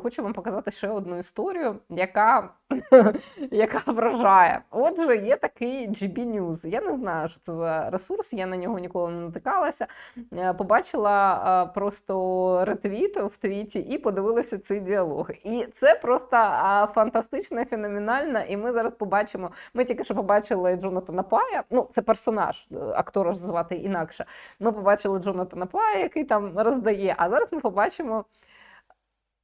хочу вам показати ще одну історію, яка, яка вражає. Отже, є такий GB News. Я не знаю, що це за ресурс, я на нього ніколи не натикалася. Е, Побачила е, просто ретвіт в твіті і подивилася цей діалог. І це просто фантастично, феноменально. І ми зараз побачимо. Ми тільки що побачили Джонатана Пая. Ну, це персонаж, е, актора ж звати інакше. Ми побачили Джонатана Пая, який там роздає. А зараз ми побачимо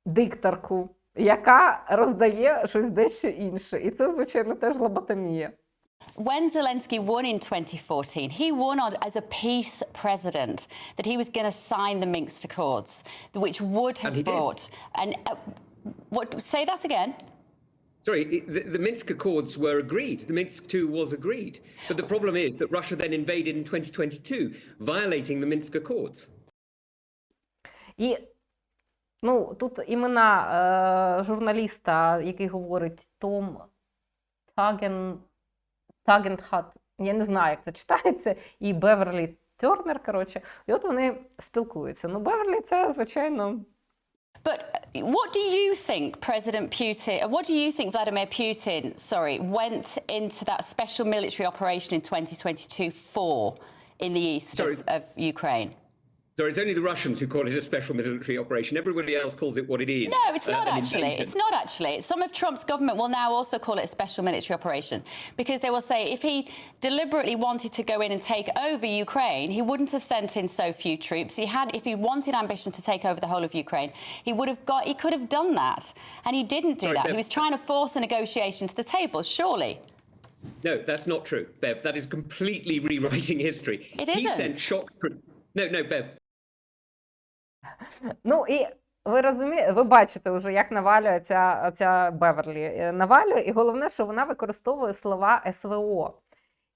дикторку, яка роздає щось дещо інше. І це, звичайно, теж лоботомія. When Zelensky won in 2014, he won on, as a peace president that he was going to sign the Minsk Accords, which would have he did. brought. And uh, what? Say that again. Sorry, it- the, the Minsk Accords were agreed. The Minsk II was agreed. But the problem is that Russia then invaded in 2022, violating the Minsk Accords. І Ну, тут імена е, журналіста, який говорить Том Таген, Тагенхат, я не знаю, як це читається, і Беверлі Тернер, коротше, і от вони спілкуються. Ну, Беверлі це, звичайно, But uh, what do you think President Putin, uh, what do you think Vladimir Putin, sorry, went into that special military operation in 2022 for in the east Sorry. of, of Ukraine? So it's only the Russians who call it a special military operation. Everybody else calls it what it is. No, it's uh, not an actually. It's not actually. Some of Trump's government will now also call it a special military operation because they will say if he deliberately wanted to go in and take over Ukraine, he wouldn't have sent in so few troops. He had, if he wanted ambition to take over the whole of Ukraine, he would have got. He could have done that, and he didn't do Sorry, that. Bev. He was trying to force a negotiation to the table. Surely. No, that's not true, Bev. That is completely rewriting history. It He isn't. sent shock. troo- No, no, Bev. Ну і ви розумієте, ви бачите вже, як навалює ця, ця Беверлі. Е, Навалює, і головне, що вона використовує слова СВО.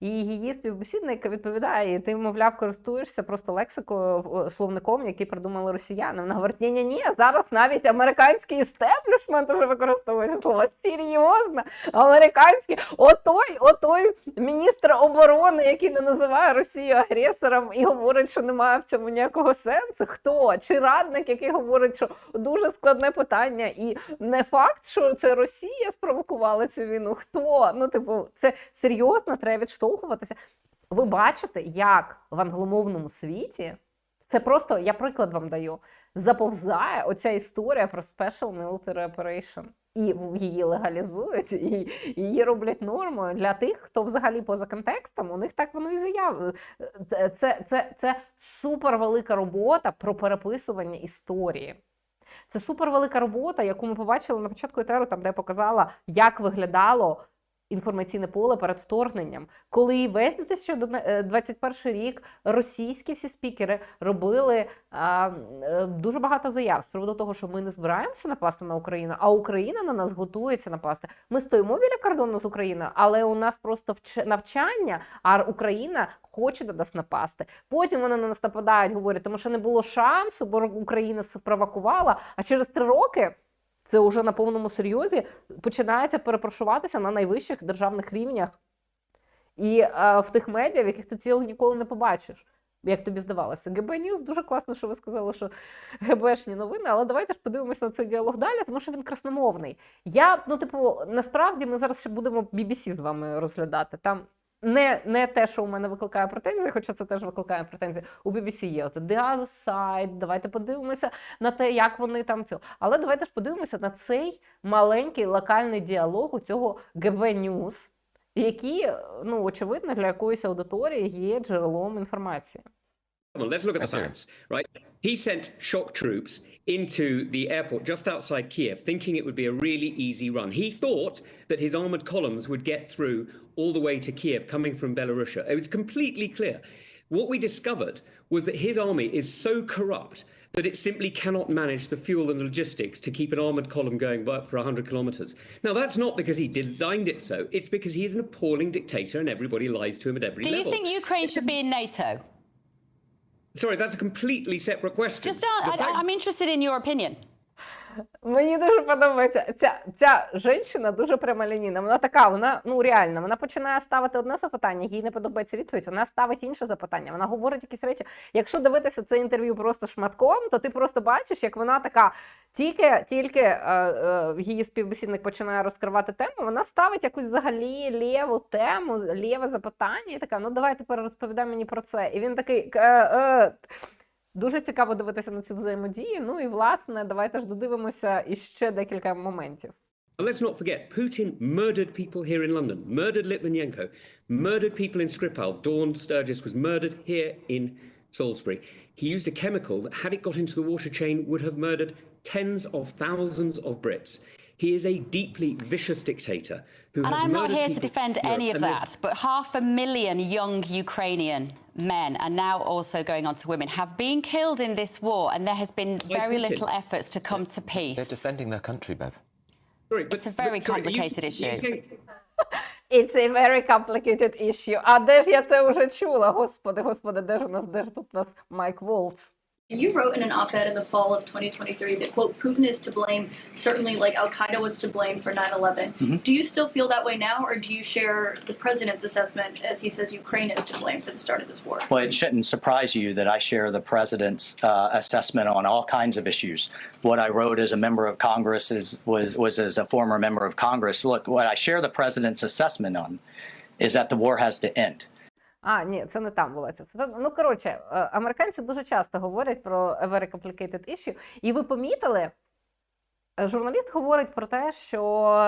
І її співбесідник відповідає, ти, мовляв, користуєшся просто лексикою, словником, який придумали росіяни. Вона говорить, ні ні ні зараз навіть американський істеблішмент вже використовує слово. Серйозно, американський, отой, отой міністр оборони, який не називає Росію агресором і говорить, що немає в цьому ніякого сенсу. Хто? Чи радник, який говорить, що дуже складне питання, і не факт, що це Росія спровокувала цю війну. Хто? Ну, типу, це серйозно треба відштовхуватися. Ви бачите, як в англомовному світі це просто, я приклад вам даю, заповзає оця історія про Special Military Operation. І її легалізують, і її роблять нормою для тих, хто взагалі поза контекстом, у них так воно і заяв. Це, це, це, це супервелика робота про переписування історії. Це супервелика робота, яку ми побачили на початку етеру, там де я показала, як виглядало інформаційне поле перед вторгненням, коли весь 2021 рік російські всі спікери робили а, е, дуже багато заяв з приводу того, що ми не збираємося напасти на Україну, а Україна на нас готується напасти. Ми стоїмо біля кордону з Україною, але у нас просто вч- навчання, а Україна хоче на нас напасти. Потім вони на нас нападають, говорять, тому що не було шансу, бо Україна спровокувала. А через три роки це вже на повному серйозі починається перепрошуватися на найвищих державних рівнях і е, в тих медіа, в яких ти цього ніколи не побачиш. Як тобі здавалося, ГБ Ньюс дуже класно, що ви сказали, що ГБшні новини, але давайте ж подивимося на цей діалог далі, тому що він красномовний. Я, ну, типу, насправді ми зараз ще будемо BBC з вами розглядати. Там не, не те, що у мене викликає претензії, хоча це теж викликає претензії. У BBC є от The Other Side, давайте подивимося на те, як вони там цього. Але давайте ж подивимося на цей маленький локальний діалог у цього ГБ News, який, ну, очевидно, для якоїсь аудиторії є джерелом інформації. Come on, let's look at the facts, right? He sent shock troops into the airport just outside Kiev, thinking it would be a really easy run. He thought that his armored columns would get through all the way to Kiev coming from Belarus. It was completely clear. What we discovered was that his army is so corrupt that it simply cannot manage the fuel and logistics to keep an armored column going back for 100 kilometers. Now, that's not because he designed it so, it's because he is an appalling dictator and everybody lies to him at every level. Do you think Ukraine should be in NATO? Sorry, that's a completely separate question. Just, uh, I, I'm interested in your opinion. Мені дуже подобається. Ця, ця жінка дуже прямолінійна. Вона така, вона ну реально, вона починає ставити одне запитання, їй не подобається відповідь. Вона ставить інше запитання. Вона говорить якісь речі. Якщо дивитися це інтерв'ю просто шматком, то ти просто бачиш, як вона така, тільки, тільки е, е, її співбесідник починає розкривати тему, вона ставить якусь взагалі лєву тему, лєве запитання, і така: ну давай тепер розповідай мені про це. І він такий. Е, е, Дуже цікаво дивитися на цю взаємодію. Ну і власне, давайте ж додивимося іще декілька моментів. And let's not forget, Putin murdered people here in London, murdered Litvinenko, murdered people in Skripal. Dawn Sturgis was murdered here in Salisbury. He used a chemical that, had it got into the water chain, would have murdered tens of thousands of Brits. He is a deeply vicious dictator who And has I'm not here to defend any of that, but half a million young Ukrainian men, and now also going on to women, have been killed in this war, and there has been very Putin. little efforts to come to They're peace. defending their country, Bev. Sorry, but, It's a very but, sorry, are you- complicated are you issue. saying- It's a very complicated issue. А де ж я це вже чула? Господи, господи, де ж у нас, де ж тут у нас Майк Волц? you wrote in an op-ed in the fall of 2023 that quote Putin is to blame. Certainly, like Al Qaeda was to blame for 9/11. Do you still feel that way now, or do you share the president's assessment as he says Ukraine is to blame for the start of this war? Well, it shouldn't surprise you that I share the president's uh, assessment on all kinds of issues. What I wrote as a member of Congress is was was as a former member of Congress. Look, what I share the president's assessment on is that the war has to end. А, ні, це не там було. Це, це- ну, коротше, е, американці дуже часто говорять про very complicated issue. І ви помітили, е, журналіст говорить про те, що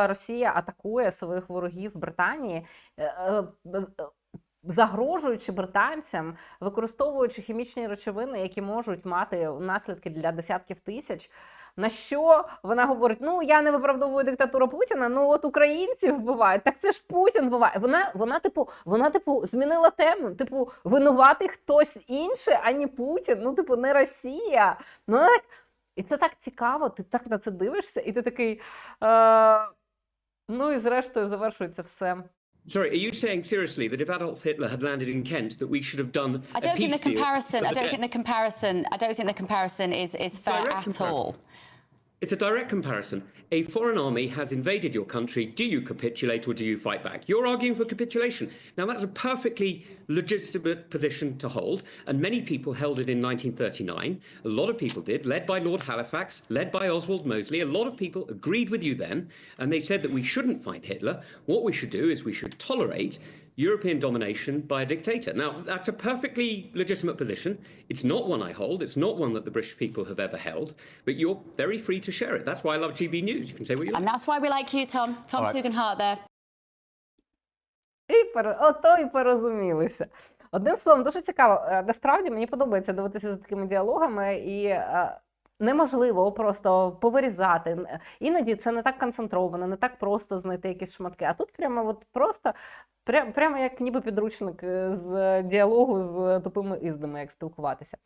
Росія атакує своїх ворогів в Британії, е, загрожуючи британцям, використовуючи хімічні речовини, які можуть мати наслідки для десятків тисяч. На що вона говорить: ну я не виправдовую диктатуру Путіна, ну от українців вбивають. Так це ж Путін вбиває. Вона, вона, типу, вона, типу, змінила тему. Типу, винуватий хтось інший, ані Путін. Ну, типу, не Росія. Ну так, і це так цікаво. Ти так на це дивишся, і ти такий. Е, ну і зрештою завершується все. Sorry, are you saying seriously that if Adolf Hitler had landed in Kent, that we should have done I don't think the comparison. I don't think the comparison. I don't think the comparison is is fair Direct at all. It's a direct comparison. A foreign army has invaded your country. Do you capitulate or do you fight back? You're arguing for capitulation. Now, that's a perfectly legitimate position to hold, and many people held it in 1939. A lot of people did, led by Lord Halifax, led by Oswald Mosley. A lot of people agreed with you then, and they said that we shouldn't fight Hitler. What we should do is we should tolerate European domination by a dictator. Now, that's a perfectly legitimate position. It's not one I hold. It's not one that the British people have ever held. But you're very free to share it. That's why I love GB News. You can say what you like. And that's why we like you, Tom. Tom right. Tugendhat there. І пере... ото і порозумілися. Одним словом, дуже цікаво. Е, Насправді мені подобається дивитися за такими діалогами, і е, неможливо просто повирізати. Іноді це не так концентровано, не так просто знайти якісь шматки. А тут прямо от просто пря- прямо як ніби підручник е, з діалогу з тупими іздами, як спілкуватися.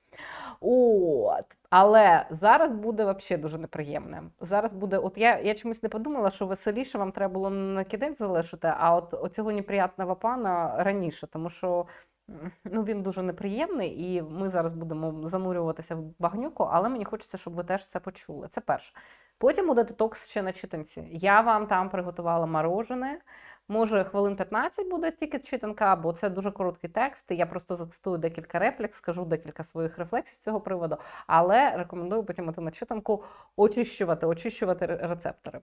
От. Але зараз буде взагалі дуже неприємне. Зараз буде, от я, я чомусь не подумала, що веселіше вам треба було не на кінець залишити, а от оцього неприятного пана раніше, тому що ну, він дуже неприємний, і ми зараз будемо занурюватися в багнюку, але мені хочеться, щоб ви теж це почули. Це перше. Потім буде детокс ще на читанці. Я вам там приготувала морожене. Може, хвилин 15 буде тільки читанка, бо це дуже короткий текст. Я просто зацитую декілька реплік, скажу декілька своїх рефлексій з цього приводу, але рекомендую потім іти на читанку очищувати, очищувати рецептори.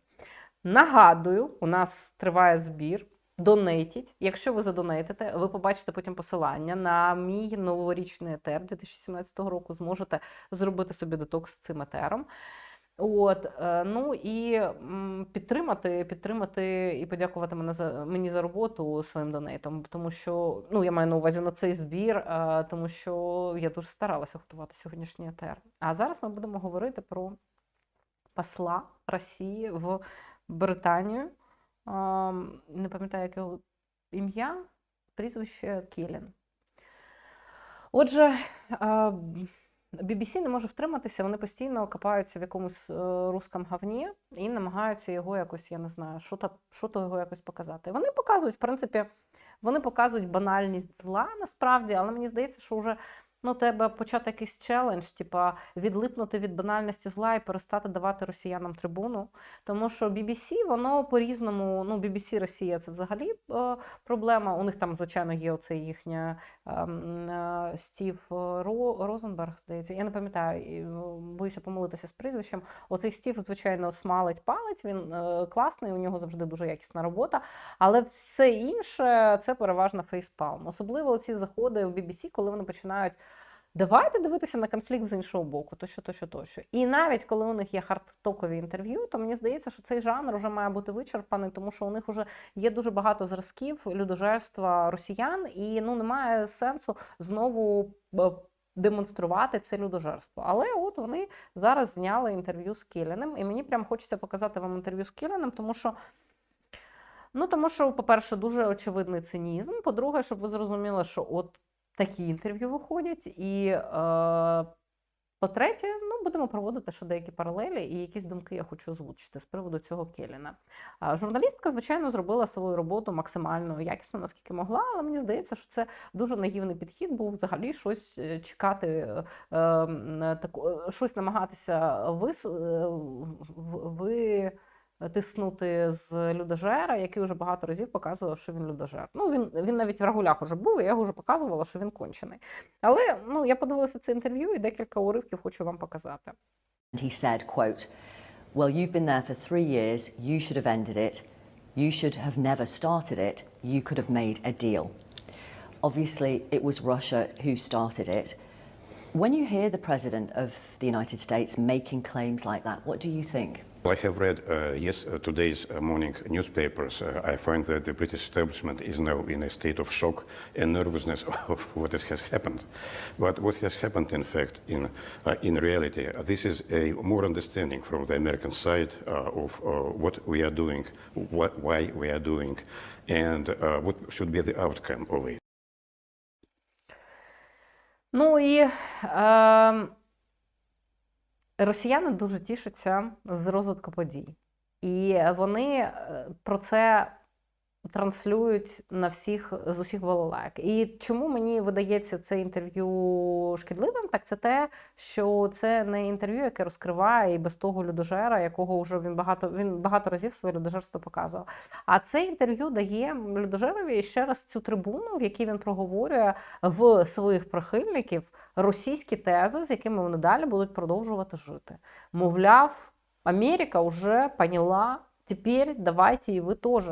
Нагадую, у нас триває збір. Донейтіть. Якщо ви задонейтите, ви побачите потім посилання на мій новорічний етер 2017 року. Зможете зробити собі детокс з цим етером. От, е, ну і підтримати, підтримати і подякувати мене за мені за роботу своїм донейтом, тому що ну я маю на увазі на цей збір, е, тому що я дуже старалася готувати сьогоднішній етер. А зараз ми будемо говорити про посла Росії в Британію. Не пам'ятаю, як його ім'я, прізвище Келін. Отже, BBC не може втриматися, вони постійно копаються в якомусь е, русском говні і намагаються його якось, я не знаю, що що то його якось показати. Вони показують, в принципі, вони показують банальність зла насправді, але мені здається, що вже Ну, треба почати якийсь челендж, типа відлипнути від банальності зла і перестати давати росіянам трибуну. Тому що BBC, воно по-різному, ну, BBC Росія це взагалі е, проблема. У них там, звичайно, є оцей їхня Стів Розенберг, здається. Я не пам'ятаю, ну, боюся помилитися з прізвищем. Оцей Стів, звичайно, смалить палець, Він е, класний, у нього завжди дуже якісна робота. Але все інше це переважно фейспалм. Особливо ці заходи в BBC, коли вони починають. Давайте дивитися на конфлікт з іншого боку, тощо, тощо, тощо. І навіть коли у них є хардтокові інтерв'ю, то мені здається, що цей жанр вже має бути вичерпаний, тому що у них вже є дуже багато зразків людожерства росіян, і ну немає сенсу знову е, демонструвати це людожерство. Але от вони зараз зняли інтерв'ю з Кіліним, і мені прям хочеться показати вам інтерв'ю з Кіліним, тому що. Ну, тому що, по-перше, дуже очевидний цинізм. По-друге, щоб ви зрозуміли, що от такі інтерв'ю виходять. І е, по-третє, ну, будемо проводити ще деякі паралелі, і якісь думки я хочу озвучити з приводу цього Келіна. Журналістка, звичайно, зробила свою роботу максимально якісно, наскільки могла, але мені здається, що це дуже наївний підхід був взагалі щось е, чекати, е, е, таку- е, щось намагатися вис, е, ви тиснути з людожера, який вже багато разів показував, що він людожер. Ну, він, він навіть в рагулях уже був, і я його вже показувала, що він кончений. Але ну, я подивилася це інтерв'ю і декілька уривків хочу вам показати. He said, quote, Well, you've been there for three years, you should have ended it. You should have never started it. You could have made a deal. Obviously, it was Russia who started it. When you hear the President of the United States making claims like that, what do you think? I have read uh, yes uh, today's uh, morning newspapers. Uh, I find that the British establishment is now in a state of shock and nervousness of what is, has happened. But what has happened, in fact, in uh, in reality, uh, this is a more understanding from the American side uh, of uh, what we are doing, what why we are doing, and uh, what should be the outcome of it. Ну і е, росіяни дуже тішаться з розвитку подій. І вони е, про це транслюють на всіх з усіх балалайк. І чому мені видається це інтерв'ю шкідливим? Так це те, що це не інтерв'ю, яке розкриває і без того людожера, якого вже він багато він багато разів своє людожерство показував. А це інтерв'ю дає людожерові ще раз цю трибуну, в якій він проговорює в своїх прихильників російські тези, з якими вони далі будуть продовжувати жити. Мовляв, Америка вже поняла. Тепер давайте і ви теж.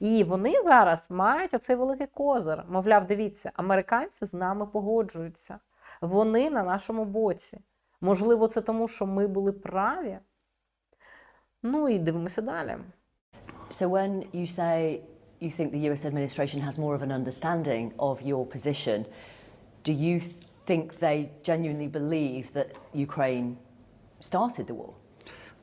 І вони зараз мають оцей великий козир. Мовляв, дивіться, американці з нами погоджуються. Вони на нашому боці. Можливо, це тому, що ми були праві. Ну і дивимося далі. So, when you say you think the US administration has more of an understanding of your position, do you think they genuinely believe that Ukraine started the war?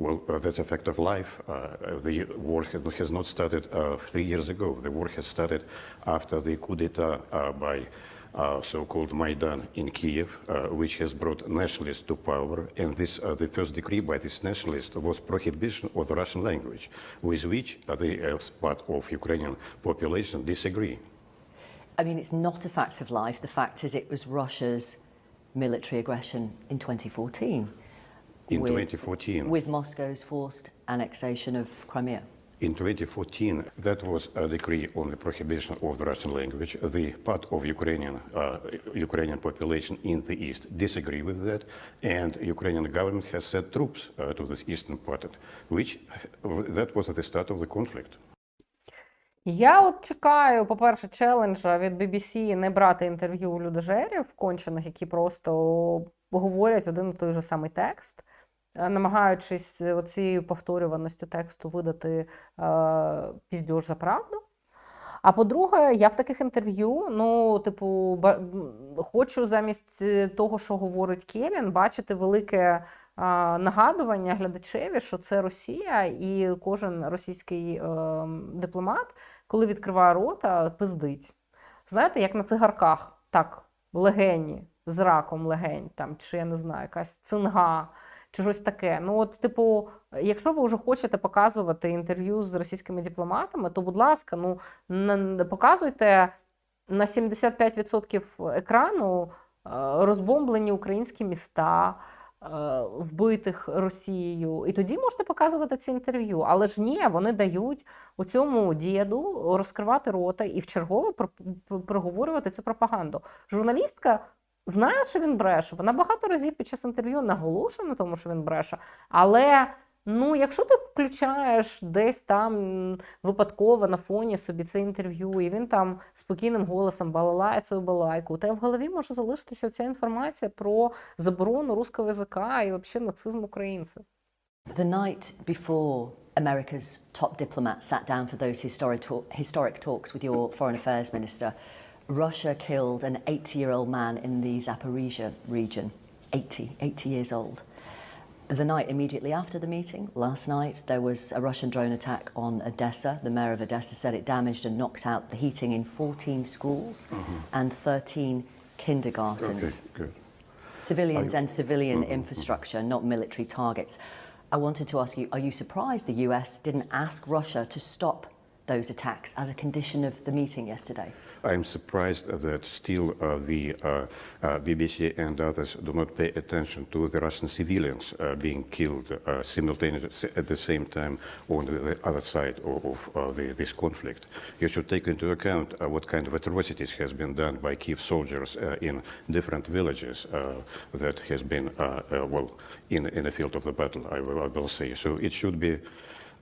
Well, uh, that's a fact of life. Uh, the war has, not started uh, three years ago. The war has started after the coup d'etat uh, by uh, so-called Maidan in Kiev, uh, which has brought nationalists to power. And this, the first decree by this nationalist was prohibition of the Russian language, with which the part of Ukrainian population disagree. I mean, it's not a fact of life. The fact is, it was Russia's military aggression in 2014. In with, 2014, With Moscow's forced annexation of Crimea. In 2014, that was a decree on the prohibition of the Russian language. The part of Ukrainian uh, Ukrainian population in the east disagree with that, and Ukrainian government has sent troops uh, to this eastern part, which that was at the start of the conflict. Я от чекаю, по-перше, челенджа від BBC не брати інтерв'ю у людожерів кончених, які просто говорять один і той же самий текст, е, намагаючись оцією повторюваністю тексту видати е, піздьош за правду. А по-друге, я в таких інтерв'ю, ну, типу, хочу замість е, того, що говорить Келін, бачити велике а, нагадування глядачеві, що це Росія, і кожен російський е, дипломат, коли відкриває рота, пиздить. Знаєте, як на цигарках, так, легені, з раком легень, там, чи я не знаю, якась цинга, чи щось таке. Ну, от, типу, якщо ви вже хочете показувати інтерв'ю з російськими дипломатами, то, будь ласка, ну, показуйте на 75% екрану розбомблені українські міста, е, вбитих Росією. І тоді можете показувати це інтерв'ю. Але ж ні, вони дають у цьому діду розкривати рота і вчергове про- про- проговорювати цю пропаганду. Журналістка знає, що він бреше. Вона багато разів під час інтерв'ю наголошує на тому, що він бреше. Але ну, якщо ти включаєш десь там випадково на фоні собі це інтерв'ю, і він там спокійним голосом балалає свою балайку, тебе в голові може залишитися ця інформація про заборону русского язика і взагалі нацизм українців. The night before America's top diplomat sat down for those historic talks with your foreign affairs minister, Russia killed an 80 year old man in the Zaporizhia region. 80, 80 years old. The night immediately after the meeting, last night, there was a Russian drone attack on Odessa. The mayor of Odessa said it damaged and knocked out the heating in 14 schools mm-hmm. and 13 kindergartens Okay, good. civilians and civilian mm-hmm, mm-hmm. infrastructure, not military targets. I wanted to ask you are you surprised the US didn't ask Russia to stop those attacks as a condition of the meeting yesterday? I'm surprised that still uh, the uh, uh, BBC and others do not pay attention to the Russian civilians being killed simultaneously at the same time on the other side of, of the, this conflict. You should take into account what kind of atrocities has been done by Kiev soldiers in different villages that has been, well, in, in the field of the battle, I will, I will say. So it should be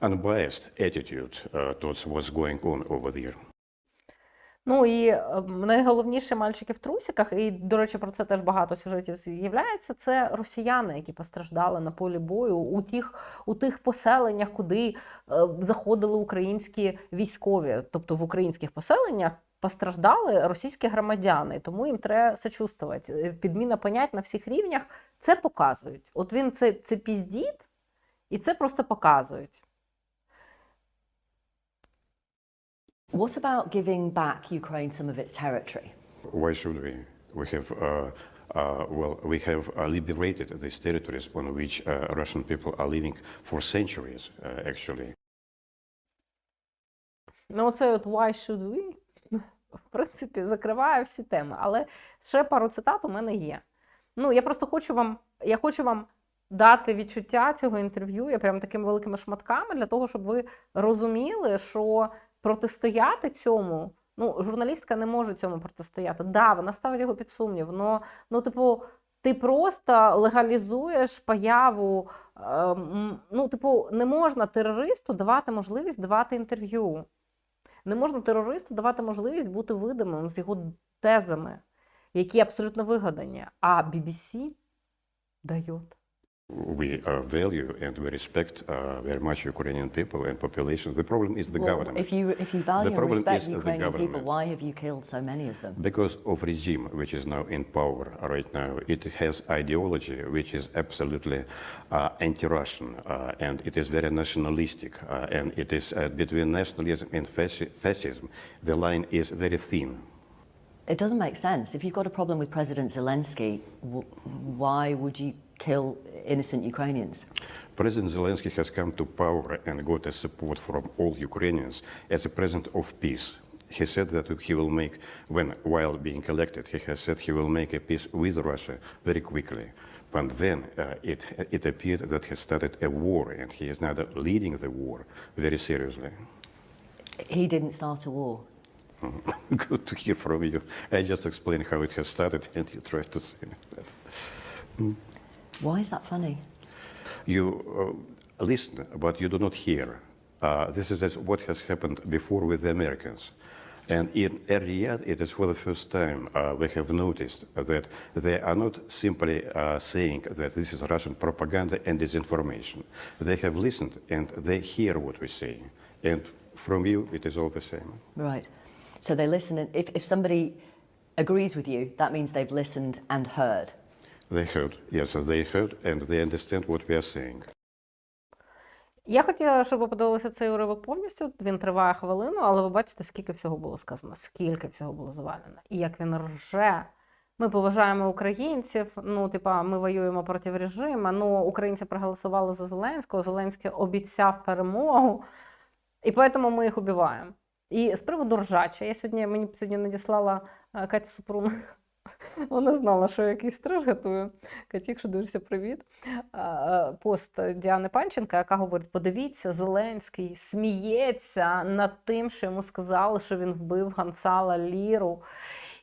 unbiased attitude uh, towards what's going on over there. Ну і е, найголовніше мальчики в трусиках, і, до речі, про це теж багато сюжетів з'являється. Це росіяни, які постраждали на полі бою у тих, у тих поселеннях, куди е, заходили українські військові. Тобто в українських поселеннях постраждали російські громадяни, тому їм треба сочувствувати. Е, Підміна понять на всіх рівнях це показують. От він це, це піздіт, і це просто показують. What about giving back Ukraine some of its territory? Why should we? We have, uh, uh, well, we have uh, liberated these territories on which uh, Russian people are living for centuries, uh, actually. Ну, оце от why should we, в принципі, закриває всі теми. Але ще пару цитат у мене є. Ну, я просто хочу вам, я хочу вам дати відчуття цього інтерв'ю, я прям такими великими шматками, для того, щоб ви розуміли, що протистояти цьому. Ну, журналістка не може цьому протистояти. Да, вона ставить його під сумнів. Но, ну, типу, ти просто легалізуєш появу. е, ну, типу, не можна терористу давати можливість давати інтерв'ю. Не можна терористу давати можливість бути видимим з його тезами, які абсолютно вигадані. А BBC дає. We uh, value and we respect uh, very much Ukrainian people and population. The problem is the Well, government. if you if you value and respect Ukrainian people, why have you killed so many of them? Because of regime which is now in power right now, it has ideology which is absolutely uh, anti-Russian, uh, and it is very nationalistic, uh, and it is uh, between nationalism and fasci- fascism. The line is very thin. It doesn't make sense. If you've got a problem with President Zelensky, w- why would you kill innocent Ukrainians? President Zelensky has come to power and got a support from all Ukrainians as a president of peace. He said that he will make, when while being elected, he has said he will make a peace with Russia very quickly. But then uh, it, it appeared that he started a war, and he is now leading the war very seriously. He didn't start a war. Good to hear from you. I just explained how it has started, and you try to say that. Why is that funny? You uh, listen, but you do not hear. Uh, this is what has happened before with the Americans. And in Riyadh, it is for the first time uh, we have noticed that they are not simply uh, saying that this is Russian propaganda and disinformation. They have listened and they hear what we say. And from you, it is all the same. Right. So they listen, and if, if somebody agrees with you, that means they've listened and heard. They heard, yes, they heard, and they understand what we are saying. Я хотіла, щоб ви подивилися цей уривок повністю. Він триває хвилину, але ви бачите, скільки всього було сказано, скільки всього було завалено. І як він рже. Ми поважаємо українців. Ну, типа, ми воюємо проти режиму. Ну, українці проголосували за Зеленського. Зеленський обіцяв перемогу, і тому ми їх убиваємо. І з приводу ржача, я сьогодні мені сьогодні надіслала е, Катя Супрун Вона знала, що я якийсь треш готую. Катік, дивишся, привіт. Пост Діани Панченка, яка говорить: подивіться, Зеленський сміється над тим, що йому сказали, що він вбив Гансала Ліру.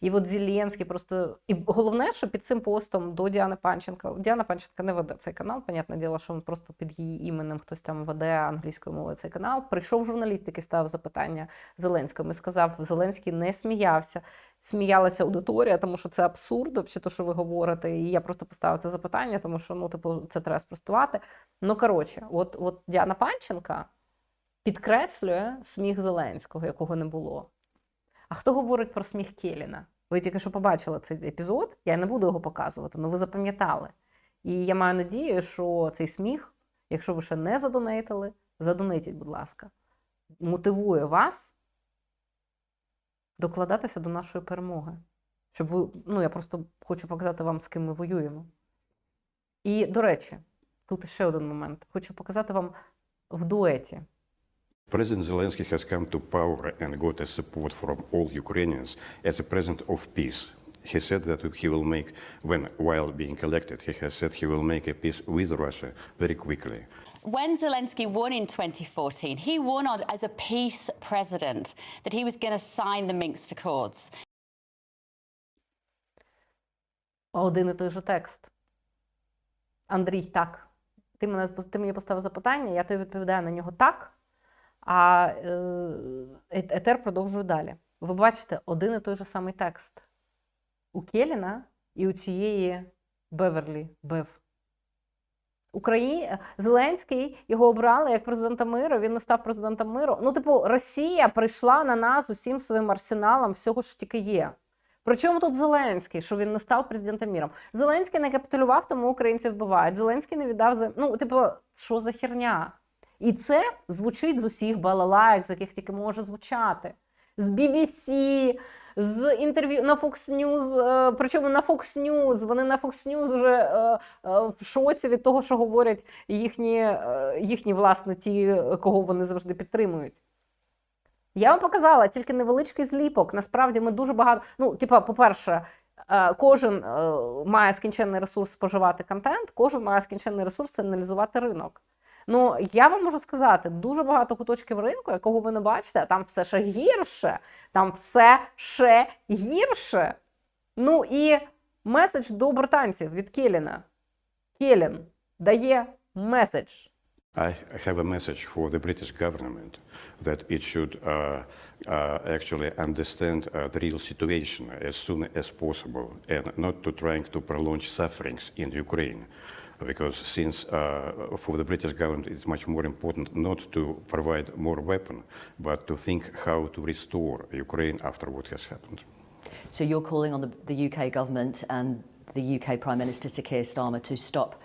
І от Зеленський просто. І головне, що під цим постом до Діани Панченка. Діана Панченка не веде цей канал, понятне діло, що він просто під її іменем хтось там веде англійською мовою цей канал. Прийшов журналіст, який ставив запитання Зеленському і сказав: Зеленський не сміявся. Сміялася аудиторія, тому що це абсурд, взагалі, то, що ви говорите. І я просто поставила це запитання, тому що ну, типу, це треба спростувати. Ну, коротше, от, от Діана Панченка підкреслює сміх Зеленського, якого не було. А хто говорить про сміх Келіна? Ви тільки що побачили цей епізод, я не буду його показувати, але ви запам'ятали. І я маю надію, що цей сміх, якщо ви ще не задонейтили, задонейтіть, будь ласка, мотивує вас докладатися до нашої перемоги. Щоб ви, ну я просто хочу показати вам, з ким ми воюємо. І, до речі, тут ще один момент. Хочу показати вам в дуеті. President Zelensky has come to power and got a support from all Ukrainians as a president of peace. He said that he will make, when while being elected, he has said he will make a peace with Russia very quickly. When Zelensky won in 2014, he won on, as a peace president, that he was going to sign the Minsk Accords. Один і той же текст. Андрій, так. Ти, мене, ти мені поставив запитання, я тобі відповідаю на нього так. А е, Е- етер продовжує далі. Ви бачите один і той же самий текст у Келіна і у цієї Беверлі Бев. Украї... Зеленський його обрали як президента миру. Він не став президентом миру. Ну, типу, Росія прийшла на нас усім своїм арсеналом всього, що тільки є. Причому тут Зеленський, що він не став президентом міром? Зеленський не капітулював, тому українців вбивають. Зеленський не віддав Ну, типу, що за херня? І це звучить з усіх балалайк, з яких тільки може звучати. З BBC, з інтерв'ю на Fox News, е, причому на Fox News. Вони на Fox News вже е, е, в шоці від того, що говорять їхні, їхні власне, ті, кого вони завжди підтримують. Я вам показала тільки невеличкий зліпок. Насправді ми дуже багато. Ну, типа, по-перше, кожен має скінченний ресурс споживати контент, кожен має скінченний ресурс аналізувати ринок. Ну, я вам можу сказати, дуже багато куточків ринку, якого ви не бачите, там все ще гірше. Там все ще гірше. Ну і меседж до британців від Келіна. Келін дає меседж. I have a message for the British government that it should uh, uh, actually understand uh, the real situation as soon as possible and not to trying to prolong sufferings in Ukraine. Because since uh, for the British government it's much more important not to provide more weapon, but to think how to restore Ukraine after what has happened. So you're calling on the, the UK government and the UK Prime Minister Sir Keir Starmer to stop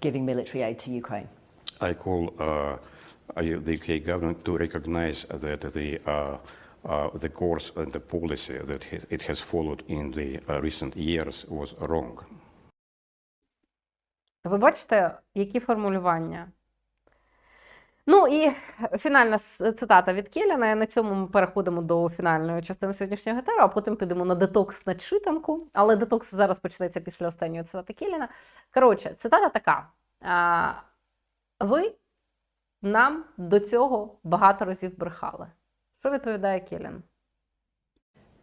giving military aid to Ukraine. I call uh, the UK government to recognize that the uh, uh, the course and the policy that it- it has followed in the uh, recent years was wrong. Ви бачите, які формулювання? Ну і фінальна цитата від Келіна. На цьому ми переходимо до фінальної частини сьогоднішнього етеру, а потім підемо на детокс на читанку. Але детокс зараз почнеться після останньої цитати Келіна. Коротше, цитата така: ви нам до цього багато разів брехали. Що відповідає Келін?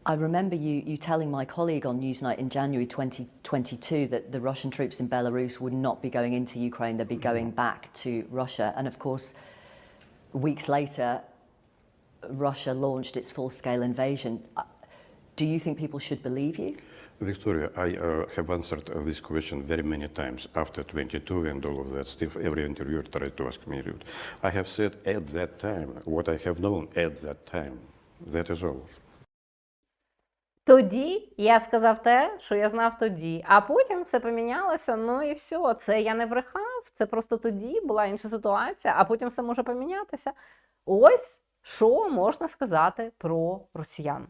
I remember you, you telling my colleague on Newsnight in January 2022 that the Russian troops in Belarus would not be going into Ukraine, they'd be going back to Russia. And of course, weeks later, Russia launched its full scale invasion. Uh, Do you think people should believe you? Victoria, I uh, have answered uh, this question very many times after 22 and all of that stuff. Every interviewer tried to ask me. I have said at that time what I have known at that time. That is all. Тоді я сказав те, що я знав тоді, а потім все помінялося. Ну і все. Це я не брехав. Це просто тоді була інша ситуація, а потім все може помінятися. Ось що можна сказати про росіян.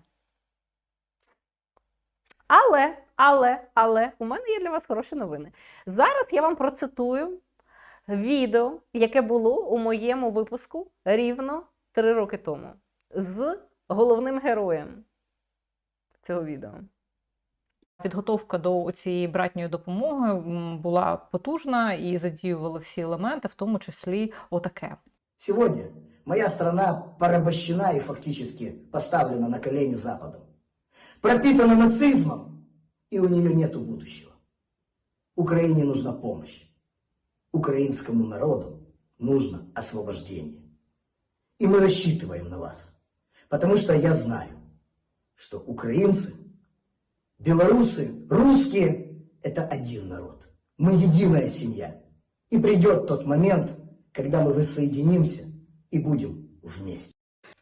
Але, але, але у мене є для вас хороші новини. Зараз я вам процитую відео, яке було у моєму випуску рівно три роки тому з головним героєм цього відео. Підготовка до цієї братньої допомоги була потужна і задіювали всі елементи, в тому числі отаке. Сегодня моя страна порабощена и фактически поставлена на колени Западом. Пропитана нацизмом, и у нее нет будущего. Украине нужна помощь. Украинскому народу нужно освобождение. И мы рассчитываем на вас. Потому что я знаю, что украинцы, белорусы, русские – это один народ. Мы единая семья. И придет тот момент, когда мы воссоединимся и будем вместе.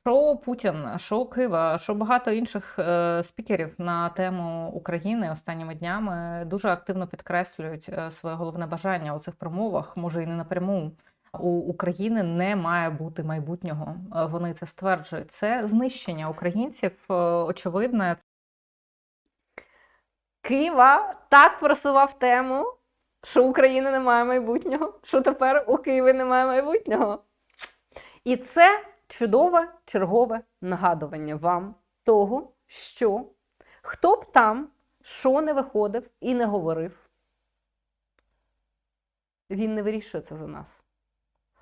Що Путін, що Кива, що багато інших е, спікерів на тему України останніми днями дуже активно підкреслюють е, своє головне бажання у цих промовах, може і не напряму. у України не має бути майбутнього. Е, Вони це стверджують. Це знищення українців, е, очевидне. Кива так просував тему, що України немає майбутнього, що тепер у Києві немає майбутнього. І це чудове чергове нагадування вам того, що хто б там що не виходив і не говорив, він не вирішує це за нас.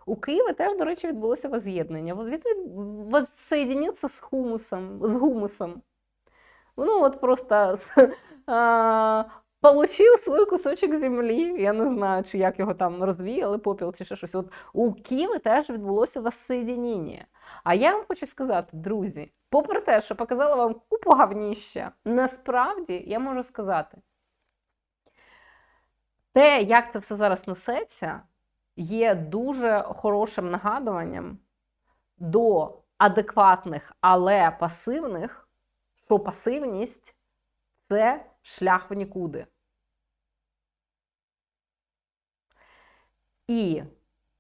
У Києві теж, до речі, відбулося воз'єднання. Воссоєдинився з хумусом, з гумусом. Ну, от просто получив свій кусочок землі. Я не знаю, чи як його там розвіяли, попіл чи ще щось. От у Києві теж відбулося воссоєдинення. А я вам хочу сказати, друзі, попри те, що показала вам купу гавніща, насправді я можу сказати, те, як це все зараз несеться, є дуже хорошим нагадуванням до адекватних, але пасивних, що пасивність це шлях в нікуди. І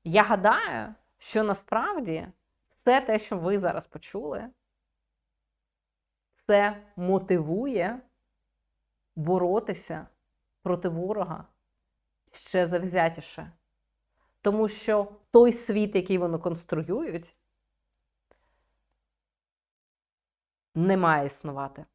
я гадаю, що насправді все те, що ви зараз почули, це мотивує боротися проти ворога ще завзятіше. Тому що той світ, який вони конструюють, не має існувати.